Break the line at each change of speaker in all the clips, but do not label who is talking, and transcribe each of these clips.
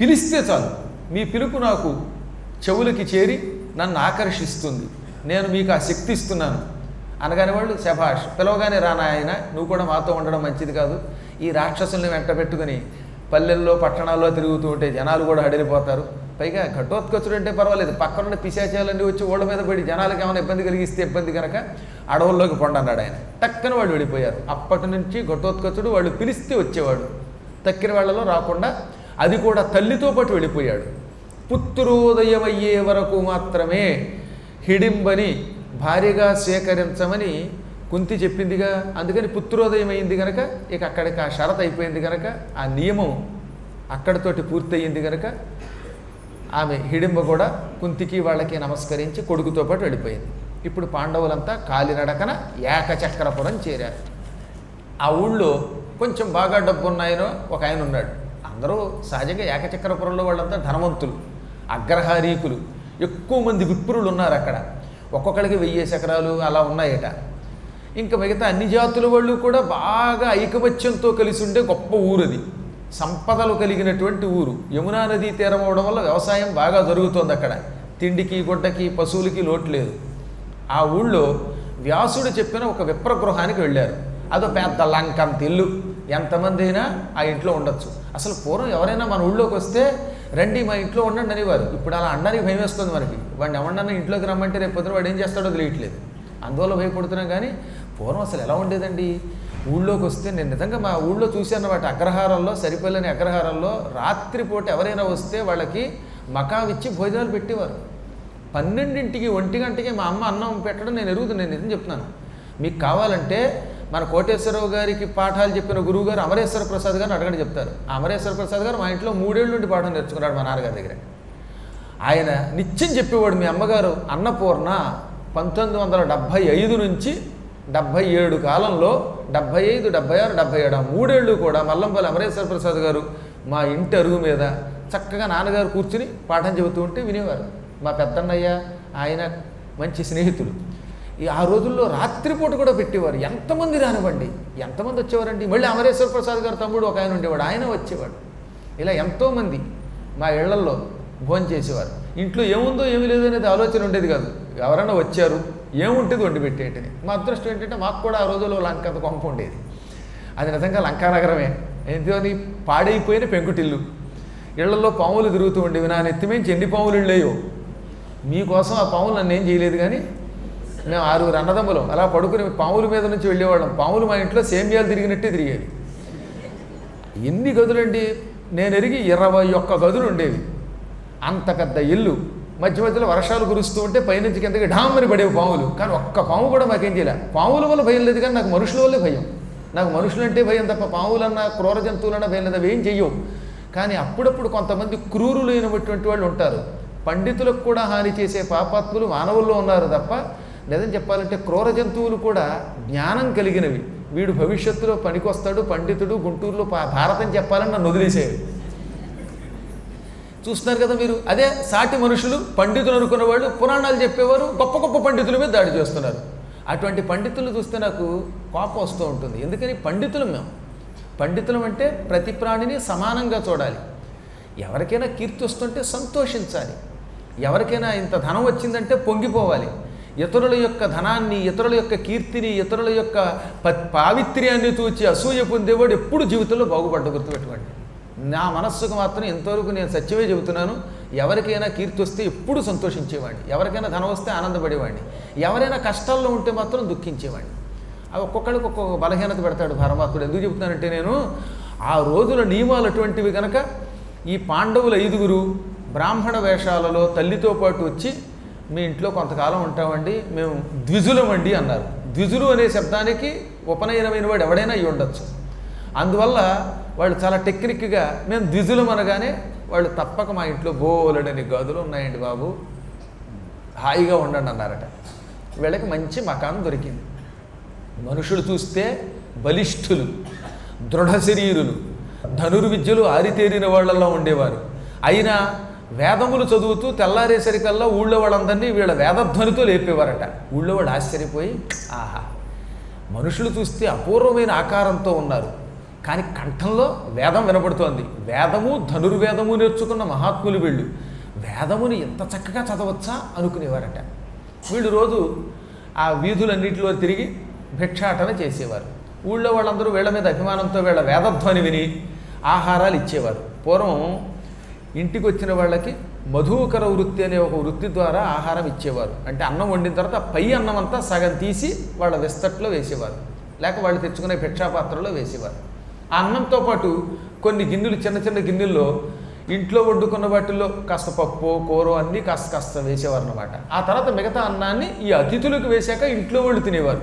పిలిస్తే చాలు. మీ పిలుపు నాకు చెవులకి చేరి నన్ను ఆకర్షిస్తుంది. నేను మీకు ఆ శక్తి ఇస్తున్నాను. అనగానే వాళ్ళు శభాష్ పిలవగానే రానా ఆయన నువ్వు కూడా మాతో ఉండడం మంచిది కాదు. ఈ రాక్షసుల్ని వెంట పెట్టుకుని పల్లెల్లో పట్టణాల్లో తిరుగుతూ ఉంటే జనాలు కూడా హడిలిపోతారు. పైగా ఘటోత్కచుడు అంటే పర్వాలేదు. పక్కనున్న పిశాచాలన్నీ వచ్చి ఓళ్ళ మీద పడి జనాలకు ఏమైనా ఇబ్బంది కలిగిస్తే ఇబ్బంది కనుక అడవుల్లోకి పొండన్నాడు ఆయన. టక్కన వాళ్ళు వెళ్ళిపోయారు. అప్పటి నుంచి ఘటోత్కచుడు వాళ్ళు పిలిస్తే వచ్చేవాడు. తక్కిన వాళ్ళలో రాకుండా అది కూడా తల్లితో పాటు వెళ్ళిపోయాడు. పుత్రోదయమయ్యే వరకు మాత్రమే హిడింబని భార్యగా స్వీకరించమని కుంతి చెప్పిందిగా. అందుకని పుత్రోదయం అయింది కనుక ఇక అక్కడికి ఆ షరత్ అయిపోయింది కనుక ఆ నియమం అక్కడితోటి పూర్తయింది కనుక ఆమె హిడింబ కూడా కుంతికి వాళ్ళకి నమస్కరించి కొడుకుతో పాటు వెళ్ళిపోయింది. ఇప్పుడు పాండవులంతా కాలినడకన ఏకచక్రపురం చేరారు. ఆ ఊళ్ళో కొంచెం బాగా డబ్బు ఉన్నాయనో ఒక ఆయన ఉన్నాడు. అందరూ సహజంగా ఏకచక్రపురంలో వాళ్ళంతా ధనవంతులు అగ్రహారీకులు. ఎక్కువ మంది విప్రులు ఉన్నారు అక్కడ. ఒక్కొక్కడికి వెయ్యి ఎకరాలు అలా ఉన్నాయట. ఇంకా మిగతా అన్ని జాతుల వాళ్ళు కూడా బాగా ఐకమత్యంతో కలిసి ఉండే గొప్ప ఊరు అది సంపదలు కలిగినటువంటి ఊరు. యమునా నదీ తీరం అవడం వల్ల వ్యవసాయం బాగా జరుగుతోంది అక్కడ. తిండికి గుడ్డకి పశువులకి లోటు లేదు. ఆ ఊళ్ళో వ్యాసుడు చెప్పిన ఒక విప్రగృహానికి వెళ్ళారు. అదో పెద్ద లంకంత ఇల్లు ఎంతమంది అయినా ఆ ఇంట్లో ఉండొచ్చు. అసలు పూర్వం ఎవరైనా మన ఊళ్ళోకి వస్తే రండి మా ఇంట్లో ఉండండి అనేవారు. ఇప్పుడు అలా అన్నానికి భయం వేస్తుంది మనకి. వాడిని ఎవరన్నా ఇంట్లోకి రమ్మంటే రేపు పొద్దున వాడు ఏం చేస్తాడో తెలియట్లేదు. అందువల్ల భయపడుతున్నాం కానీ పూర్వం అసలు ఎలా ఉండేదండి? ఊళ్ళోకి వస్తే నేను నిజంగా మా ఊళ్ళో చూశాను వాటి అగ్రహారంలో సరిపోలేని అగ్రహారంలో రాత్రిపూట ఎవరైనా వస్తే వాళ్ళకి మకావిచ్చి భోజనాలు పెట్టేవారు. పన్నెండింటికి ఒంటి గంటకి మా అమ్మ అన్నం పెట్టడం నేను ఎరుగుతుంది నేను నిజం చెప్తున్నాను. మీకు కావాలంటే మన కోటేశ్వరరావు గారికి పాఠాలు చెప్పిన గురువు గారు అమరేశ్వర ప్రసాద్ గారిని అడగండి చెప్తారు. అమరేశ్వర ప్రసాద్ గారు మా ఇంట్లో మూడేళ్ళ నుండి పాఠం నేర్చుకున్నాడు మా నాన్నగారి దగ్గర. ఆయన నిత్యం చెప్పేవాడు మీ అమ్మగారు అన్నపూర్ణ పంతొమ్మిది వందల డెబ్భై ఐదు నుంచి డెబ్భై ఏడు కాలంలో డెబ్భై ఐదు డెబ్భై ఆరు డెబ్భై ఏడు ఆ మూడేళ్ళు కూడా మల్లంపల్లి అమరేశ్వర ప్రసాద్ గారు మా ఇంటి అరుగు మీద చక్కగా నాన్నగారు కూర్చుని పాఠం చెబుతూ ఉంటే వినేవారు. మా పెద్దన్నయ్య ఆయన మంచి స్నేహితుడు ఆ రోజుల్లో రాత్రిపూట కూడా పెట్టేవారు. ఎంతమంది రానివ్వండి. ఎంతమంది వచ్చేవారండి? మళ్ళీ అమరేశ్వర ప్రసాద్ గారు తమ్ముడు ఒక ఆయన ఉండేవాడు. ఆయన వచ్చేవాడు. ఇలా ఎంతోమంది మా ఇళ్ళల్లో భోజనం చేసేవారు. ఇంట్లో ఏముందో ఏమి లేదో అనేది ఆలోచన ఉండేది కాదు. ఎవరైనా వచ్చారు ఏముంటుంది వండి పెట్టేటని. మా అదృష్టం ఏంటంటే మాకు కూడా ఆ రోజుల్లో లంకంత కొంప ఉండేది. అది నిజంగా లంకానగరమే ఎందుకని పాడైపోయిన పెంకుటిల్లు. ఇళ్ళలో పాములు తిరుగుతూ ఉండేవి నా నెత్తిమేంచి ఎన్ని పాములు ఇళ్ళేయో మీకోసం ఆ పాములు నన్ను ఏం చేయలేదు కానీ మేము ఆరుగురు అన్నదమ్ములం. అలా పడుకుని పాముల మీద నుంచి వెళ్ళేవాళ్ళం. పాములు మా ఇంట్లో సేమ్యాలు తిరిగినట్టే తిరిగేవి ఎన్ని గదులండి? నేను ఎరిగి ఇరవై ఒక్క గదులు ఉండేవి. అంత పెద్ద ఇల్లు. మధ్య మధ్యలో వర్షాలు కురుస్తూ ఉంటే పైనుంచి కిందకి ఢామని పడేవి పాములు. కానీ ఒక్క పాము కూడా మాకేం చేయలే. పాముల వల్ల భయం లేదు కానీ నాకు మనుషుల వల్లే భయం. నాకు మనుషులంటే భయం తప్ప పాములన్నా క్రూర జంతువులన్నా భయం లేదు? అవి ఏం చెయ్యవు. కానీ అప్పుడప్పుడు కొంతమంది క్రూరులైనటువంటి వాళ్ళు ఉంటారు. పండితులకు కూడా హాని చేసే పాపాత్ములు మానవుల్లో ఉన్నారు తప్ప లేదని చెప్పాలంటే క్రూర జంతువులు కూడా జ్ఞానం కలిగినవి. వీడు భవిష్యత్తులో పనికొస్తాడు పండితుడు గుంటూరులో పా- భారతం చెప్పాలని నన్ను వదిలేసేవి చూస్తున్నారు కదా మీరు? అదే సాటి మనుషులు పండితులు అనుకున్న వాళ్ళు పురాణాలు చెప్పేవారు గొప్ప గొప్ప పండితుల మీద దాడి చేస్తున్నారు. అటువంటి పండితులు చూస్తే నాకు కోపం వస్తూ ఉంటుంది. ఎందుకని? పండితులు మేము. పండితులం అంటే ప్రతి ప్రాణిని సమానంగా చూడాలి. ఎవరికైనా కీర్తి వస్తుంటే సంతోషించాలి. ఎవరికైనా ఇంత ధనం వచ్చిందంటే పొంగిపోవాలి. ఇతరుల యొక్క ధనాన్ని ఇతరుల యొక్క కీర్తిని ఇతరుల యొక్క ప- పావిత్ర్యాన్ని తూచి అసూయ పొందేవాడు ఎప్పుడు జీవితంలో బాగుపడ్డ గుర్తుపెట్టుకోండి. నా మనస్సుకు మాత్రం ఇంతవరకు నేను సత్యమే చెబుతున్నాను. ఎవరికైనా కీర్తి వస్తే ఎప్పుడు సంతోషించేవాడిని. ఎవరికైనా ధనం వస్తే ఆనందపడేవాడిని. ఎవరైనా కష్టాల్లో ఉంటే మాత్రం దుఃఖించేవాడిని. అవి ఒక్కొక్కడికి ఒక్కొక్క బలహీనత పెడతాడు పరమాత్ముడు. ఎందుకు చెప్తున్నానంటే నేను ఆ రోజుల నియమాలు అటువంటివి కనుక ఈ పాండవుల ఐదుగురు బ్రాహ్మణ వేషాలలో తల్లితో పాటు వచ్చి మీ ఇంట్లో కొంతకాలం ఉంటామండి మేము ద్విజులమండి అన్నారు. ద్విజులు అనే శబ్దానికి ఉపనయనమైన వాడు ఎవడైనా అయి ఉండొచ్చు. అందువల్ల వాళ్ళు చాలా టెక్నిక్గా మేము ద్విజులం అనగానే వాళ్ళు తప్పక మా ఇంట్లో బోలెడని గదులు ఉన్నాయండి బాబు హాయిగా ఉండండి అన్నారట. వీళ్ళకి మంచి మకాన్ దొరికింది. మనుషులు చూస్తే బలిష్ఠులు దృఢ శరీరులు ధనుర్విద్యలు ఆరితేరిన వాళ్ళల్లో ఉండేవారు. అయినా వేదములు చదువుతూ తెల్లారేసరికల్లా ఊళ్ళో వాళ్ళందరినీ వీళ్ళ వేదధ్వనితో లేపేవారట. ఊళ్ళో వాళ్ళు ఆశ్చర్యపోయి ఆహా మనుషులు చూస్తే అపూర్వమైన ఆకారంతో ఉన్నారు. కానీ కంఠంలో వేదం వినపడుతోంది. వేదము ధనుర్వేదము నేర్చుకున్న మహాత్ములు వీళ్ళు. వేదముని ఎంత చక్కగా చదవచ్చా? అనుకునేవారట. వీళ్ళు రోజు ఆ వీధులన్నింటిలో తిరిగి భిక్షాటన చేసేవారు. ఊళ్ళో వాళ్ళందరూ వీళ్ళ మీద అభిమానంతో వీళ్ళ వేదధ్వని విని ఆహారాలు ఇచ్చేవారు. పూర్వం ఇంటికి వచ్చిన వాళ్ళకి మధుకర వృత్తి అనే ఒక వృత్తి ద్వారా ఆహారం ఇచ్చేవారు. అంటే అన్నం వండిన తర్వాత పై అన్నం అంతా సగం తీసి వాళ్ళ విస్తట్లో వేసేవారు. లేక వాళ్ళు తెచ్చుకునే భిక్షాపాత్రలో వేసేవారు. ఆ అన్నంతో పాటు కొన్ని గిన్నెలు చిన్న చిన్న గిన్నెల్లో ఇంట్లో వండుకున్న వాటిల్లో కాస్త పప్పు కూర అన్నీ కాస్త కాస్త వేసేవారు అనమాట ఆ తర్వాత మిగతా అన్నాన్ని ఈ అతిథులకు వేశాక ఇంట్లో వాళ్ళు తినేవారు.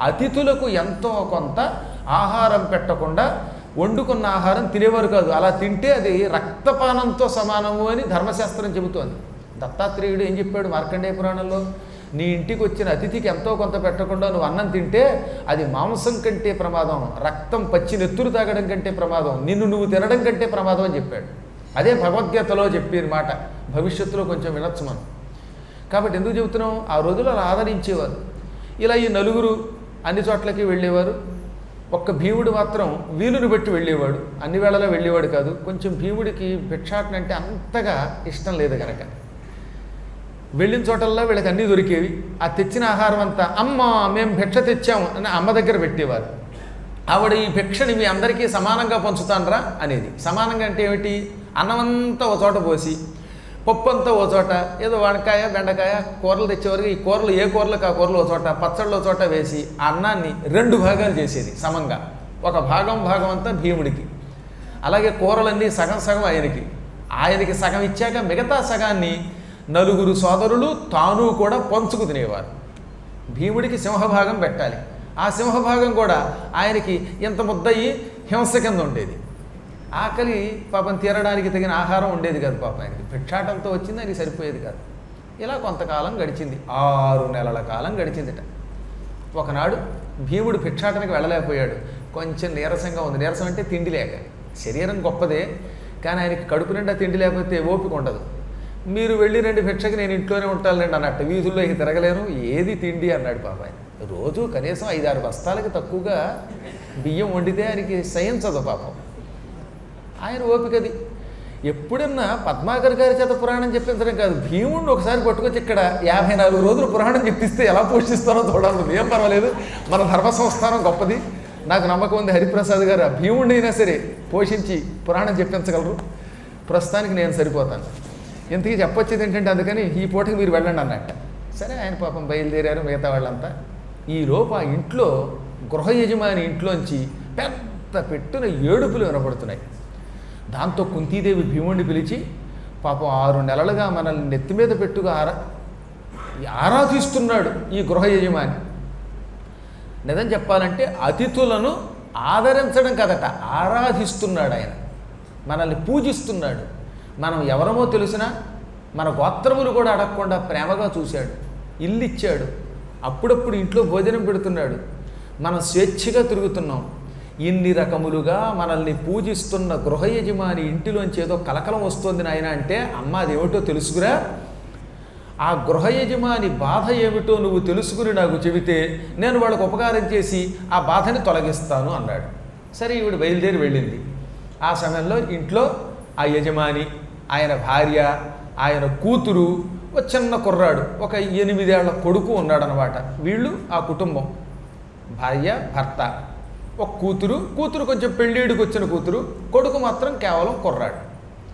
అతిథులకు ఎంతో కొంత ఆహారం పెట్టకుండా వండుకున్న ఆహారం తినేవారు కాదు. అలా తింటే అది రక్తపానంతో సమానము అని ధర్మశాస్త్రం చెబుతోంది. దత్తాత్రేయుడు ఏం చెప్పాడు మార్కండేయ పురాణంలో? నీ ఇంటికి వచ్చిన అతిథికి ఎంతో కొంత పెట్టకుండా నువ్వు అన్నం తింటే అది మాంసం కంటే ప్రమాదం రక్తం పచ్చి నెత్తురు తాగడం కంటే ప్రమాదం నిన్ను నువ్వు తినడం కంటే ప్రమాదం అని చెప్పాడు. అదే భగవద్గీతలో చెప్పిన మాట. భవిష్యత్తులో కొంచెం వినొచ్చు మనం. కాబట్టి ఎందుకు చెబుతున్నాం? ఆ రోజులు అలా ఆదరించేవారు. ఇలా ఈ నలుగురు అన్ని చోట్లకి వెళ్ళేవారు. ఒక్క భీముడు మాత్రం వీలుని బట్టి వెళ్ళేవాడు. అన్ని వేళలా వెళ్ళేవాడు కాదు. కొంచెం భీముడికి భిక్షాటన అంటే అంతగా ఇష్టం లేదు కనుక వెళ్ళిన చోటల్లో వీళ్ళకి అన్నీ దొరికేవి. ఆ తెచ్చిన ఆహారం అంతా అమ్మ మేము భిక్ష తెచ్చాము అని అమ్మ దగ్గర పెట్టేవారు. ఆవిడ ఈ భిక్షని మీ అందరికీ సమానంగా పంచుతానరా అనేది. సమానంగా అంటే ఏమిటి? అన్నమంతా ఒక చోట పోసి పప్పు అంతా ఓ చోట ఏదో వంకాయ బెండకాయ కూరలు తెచ్చేవారు ఈ కూరలు ఏ కూరలకు ఆ కూరలు ఓ చోట పచ్చళ్ళు ఓ చోట వేసి ఆ అన్నాన్ని రెండు భాగాలు చేసేది సమంగా. ఒక భాగం భాగం అంతా భీముడికి. అలాగే కూరలన్నీ సగం సగం ఆయనకి. ఆయనకి సగం ఇచ్చాక మిగతా సగాన్ని నలుగురు సోదరులు తాను కూడా పంచుకు తినేవారు. భీముడికి సింహభాగం పెట్టాలి. ఆ సింహభాగం కూడా ఆయనకి ఇంత ముద్దయి హింస కింద ఉండేది. ఆకలి పాపం తీరడానికి తగిన ఆహారం ఉండేది కాదు పాపం ఆయనకి. భిక్షాటంతో వచ్చింది ఆయనకి సరిపోయేది కాదు. ఇలా కొంతకాలం గడిచింది. ఆరు నెలల కాలం గడిచిందిట. ఒకనాడు భీముడు భిక్షాటనకి వెళ్ళలేకపోయాడు. కొంచెం నీరసంగా ఉంది. నీరసం అంటే తిండి లేక. శరీరం గొప్పదే కానీ ఆయనకి కడుపు నిండా తిండి లేకపోతే ఓపిక ఉండదు. మీరు వెళ్ళి రెండు భిక్షకి నేను ఇంట్లోనే ఉంటానండి అన్నట్టు. వీధుల్లో ఇక తిరగలేను. ఏది తిండి అన్నాడు పాప ఆయన. రోజు కనీసం ఐదారు బస్తాలకి తక్కువగా బియ్యం వండితే ఆయనకి సహించదు పాపం. ఆయన ఓపికది ఎప్పుడన్నా పద్మాకర్ గారి చేత పురాణం చెప్పించడం కాదు భీముడిని ఒకసారి పట్టుకొచ్చి ఇక్కడ యాభై నాలుగు రోజులు పురాణం చెప్పిస్తే ఎలా పోషిస్తానో చూడాలి. ఏం పర్వాలేదు. మన ధర్మ సంస్థానం గొప్పది. నాకు నమ్మకం ఉంది హరిప్రసాద్ గారు. ఆ భీముడిని అయినా సరే పోషించి పురాణం చెప్పించగలరు. ప్రస్తుతానికి నేను సరిపోతాను. ఇంతకీ చెప్పొచ్చేది ఏంటంటే అందుకని ఈ పూటకి మీరు వెళ్ళండి అన్నట్ట. సరే ఆయన పాపం బయలుదేరారు మిగతా వాళ్ళంతా. ఈ లోపు ఆ ఇంట్లో గృహ యజమాని ఇంట్లోంచి పెద్ద పెట్టున ఏడుపులు వినపడుతున్నాయి. దాంతో కుంతీదేవి భీముడిని పిలిచి పాపం ఆరు నెలలుగా మనల్ని నెత్తి మీద పెట్టుగా ఆరా ఆరాధిస్తున్నాడు ఈ గృహ యజమాని. నిజం చెప్పాలంటే అతిథులను ఆదరించడం కదట ఆరాధిస్తున్నాడు ఆయన. మనల్ని పూజిస్తున్నాడు. మనం ఎవరమో తెలిసినా మన గోత్రములు కూడా అడగకుండా ప్రేమగా చూశాడు. ఇల్లు ఇచ్చాడు అప్పుడప్పుడు ఇంట్లో భోజనం పెడుతున్నాడు. మనం స్వేచ్ఛగా తిరుగుతున్నాం. ఇన్ని రకములుగా మనల్ని పూజిస్తున్న గృహ యజమాని ఇంటిలోంచి ఏదో కలకలం వస్తుంది నాయన అంటే అమ్మ అదేమిటో తెలుసుకురా. ఆ గృహ యజమాని బాధ ఏమిటో నువ్వు తెలుసుకుని నాకు చెబితే నేను వాళ్ళకు ఉపకారం చేసి ఆ బాధని తొలగిస్తాను అన్నాడు. సరే ఈవిడ బయలుదేరి వెళ్ళింది. ఆ సమయంలో ఇంట్లో ఆ యజమాని ఆయన భార్య ఆయన కూతురు ఒక చిన్న కుర్రాడు ఒక ఎనిమిదేళ్ళ కొడుకు ఉన్నాడనమాట వీళ్ళు ఆ కుటుంబం. భార్య భర్త. ఒక కూతురు కూతురు కొంచెం పెళ్ళిడికి వచ్చిన కూతురు కొడుకు మాత్రం కేవలం కుర్రాడు.